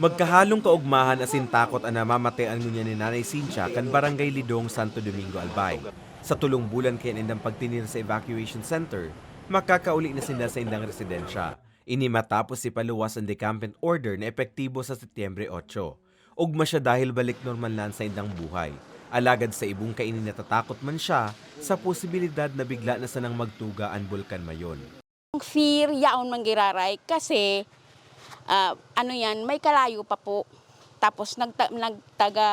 Magkahalong kaugmahan asin takot ang namamatayan niya ni Nanay Cynthia kan Barangay Lidong, Santo Domingo, Albay. Sa tulong bulan kaya indang pagtinir sa evacuation center, makakauli na sila sa indang residensya. Ini matapos si paluwas ang decampment order na epektibo sa Setyembre 8. Ugma siya dahil balik normal lang sa indang buhay. Alagad sa ibong kainin natatakot man siya sa posibilidad na bigla na sanang magtuga ang bulkan mayon. Fear yaon manggiraray kasi ah, ano yan, may kalayo pa po. Tapos nagta, nagtaga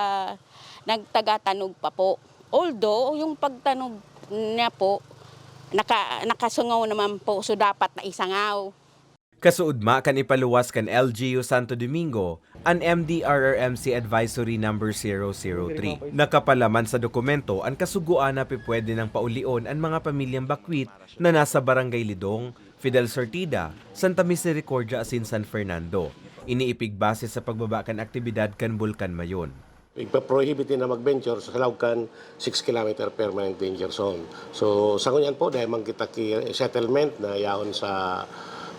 nagtaga-tanog pa po. Although yung pagtanog niya po naka, nakasungaw naman po so dapat na isangaw. Kasuudma kan ipaluwas kan LGU Santo Domingo ang MDRRMC Advisory Number 003. Nakapalaman sa dokumento ang kasuguan na pipwede ng paulion ang mga pamilyang bakwit na nasa Barangay Lidong, Fidel Sortida, Santa Misericordia asin San Fernando. Iniipig base sa pagbaba kan aktibidad kan Bulkan Mayon. Ipa-prohibit na mag-venture sa Calaucan 6 km permanent danger zone. So sa kunyan po dahil man kita ki settlement na yaon sa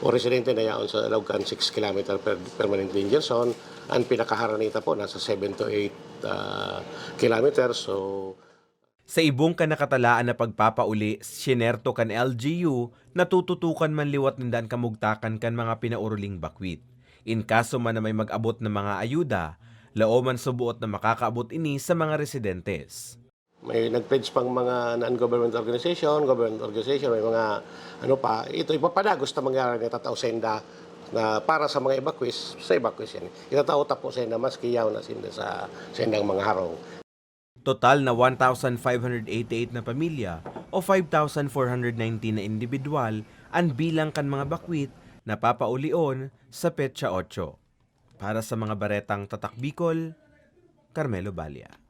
o residente na yaon sa Calaucan 6 km per permanent danger zone ang pinakaharanita po nasa 7 to 8 uh, kilometers. So Sa ibong ka nakatalaan na pagpapauli, sinerto kan LGU, natututukan man liwat nindaan kamugtakan kan mga pinauruling bakwit. In kaso man na may mag-abot ng mga ayuda, lao man subuot na makakaabot ini sa mga residentes. may nag-pledge pang mga non-government organization, government organization, may mga ano pa, ito ipapadagos na mangyari na tatao senda na para sa mga evacuees, sa evacuees yan. Itatao tapo senda mas kiyaw na sinda sa sendang mga harong. Total na 1,588 na pamilya o 5,419 na individual ang bilang kan mga bakwit na papaulion sa Petsa 8. Para sa mga baretang Tatak Bicol, Carmelo Balia.